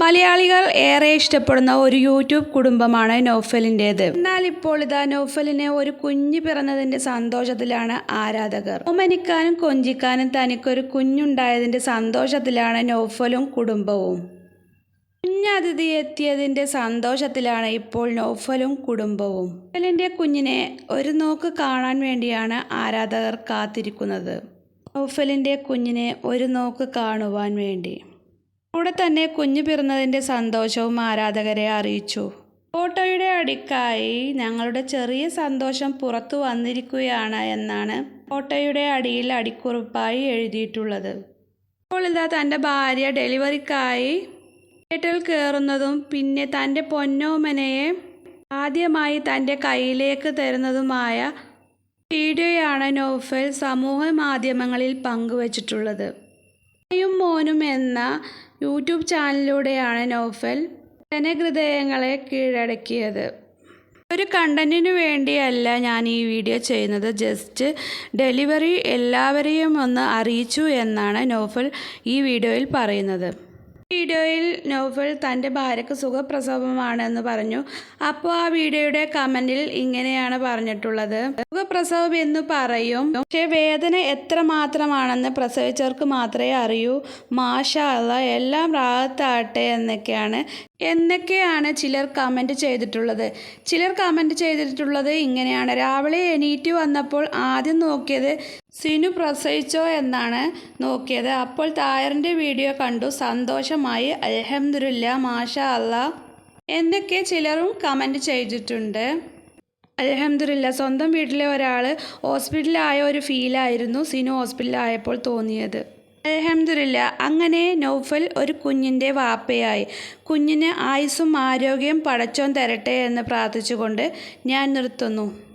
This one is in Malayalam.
മലയാളികൾ ഏറെ ഇഷ്ടപ്പെടുന്ന ഒരു യൂട്യൂബ് കുടുംബമാണ് നോഫലിന്റേത് എന്നാൽ ഇപ്പോൾ ഇതാ നോഫലിന് ഒരു കുഞ്ഞ് പിറന്നതിന്റെ സന്തോഷത്തിലാണ് ആരാധകർ. ഒമനിക്കാനും കൊഞ്ചിക്കാനും തനിക്കൊരു കുഞ്ഞുണ്ടായതിന്റെ സന്തോഷത്തിലാണ് നോഫലും കുടുംബവും. കുഞ്ഞതിഥി എത്തിയതിന്റെ സന്തോഷത്തിലാണ് ഇപ്പോൾ നോഫലും കുടുംബവും. നോഫലിന്റെ കുഞ്ഞിനെ ഒരു നോക്ക് കാണാൻ വേണ്ടിയാണ് ആരാധകർ കാത്തിരിക്കുന്നത്. നോഫലിന്റെ കുഞ്ഞിനെ ഒരു നോക്ക് കാണുവാൻ വേണ്ടി. കൂടെ തന്നെ കുഞ്ഞു പിറന്നതിന്റെ സന്തോഷവും ആരാധകരെ അറിയിച്ചു. ഫോട്ടോയുടെ അടിക്കായി ഞങ്ങളുടെ ചെറിയ സന്തോഷം പുറത്തു വന്നിരിക്കുകയാണ് എന്നാണ് ഫോട്ടോയുടെ അടിയിൽ അടിക്കുറിപ്പായി എഴുതിയിട്ടുള്ളത്. ഇപ്പോൾ ഇതാ തന്റെ ഭാര്യ ഡെലിവറിക്കായി തിയേറ്ററിൽ കയറുന്നതും പിന്നെ തന്റെ പൊന്നോമനയെ ആദ്യമായി തന്റെ കയ്യിലേക്ക് തരുന്നതുമായ വീഡിയോയാണ് നോഫൽ സമൂഹ മാധ്യമങ്ങളിൽ പങ്കുവച്ചിട്ടുള്ളത്. യും മോനും എന്ന യൂട്യൂബ് ചാനലിലൂടെയാണ് നോഫൽ ജനഹൃദയങ്ങളെ കീഴടക്കിയത്. ഒരു കണ്ടന്റിനു വേണ്ടിയല്ല ഞാൻ ഈ വീഡിയോ ചെയ്യുന്നത്. ജസ്റ്റ് ഡെലിവറി എല്ലാവരെയും ഒന്ന് അറിയിച്ചു എന്നാണ് നോഫൽ ഈ വീഡിയോയിൽ പറയുന്നത്. വീഡിയോയിൽ നോഫൽ തന്റെ ഭാര്യയ്ക്ക് സുഖപ്രസവമാണെന്ന് പറഞ്ഞു. അപ്പോൾ ആ വീഡിയോയുടെ കമന്റിൽ ഇങ്ങനെയാണ് പറഞ്ഞിട്ടുള്ളത്. സുഖപ്രസവം എന്ന് പറയും. പക്ഷേ വേദന എത്ര മാത്രമാണെന്ന് പ്രസവിച്ചവർക്ക് മാത്രമേ അറിയൂ. മാഷ എല്ലാം റാഹത്താട്ടെ എന്നൊക്കെയാണ് എന്നൊക്കെയാണ് ചിലർ കമന്റ് ചെയ്തിട്ടുള്ളത്. ചിലർ കമന്റ് ചെയ്തിട്ടുള്ളത് ഇങ്ങനെയാണ്. രാവിലെ എണീറ്റ് വന്നപ്പോൾ ആദ്യം നോക്കിയത് സിനു പ്രസവിച്ചോ എന്നാണ് നോക്കിയത്. അപ്പോൾ തായറിന്റെ വീഡിയോ കണ്ടു. സന്തോഷമായി. അലഹമ്മദില്ല മാഷ അല്ല എന്നൊക്കെ ചിലരും കമന്റ് ചെയ്തിട്ടുണ്ട്. അലഹമില്ല സ്വന്തം വീട്ടിലെ ഒരാൾ ഹോസ്പിറ്റലിലായ ഒരു ഫീലായിരുന്നു സിനു ഹോസ്പിറ്റലിലായപ്പോൾ തോന്നിയത്. അലഹമില്ല അങ്ങനെ നൗഫൽ ഒരു കുഞ്ഞിന്റെ വാപ്പയായി. കുഞ്ഞിന് ആയുസ്സും ആരോഗ്യവും പടച്ചോൻ തരട്ടെ എന്ന് പ്രാർത്ഥിച്ചുകൊണ്ട് ഞാൻ നിർത്തുന്നു.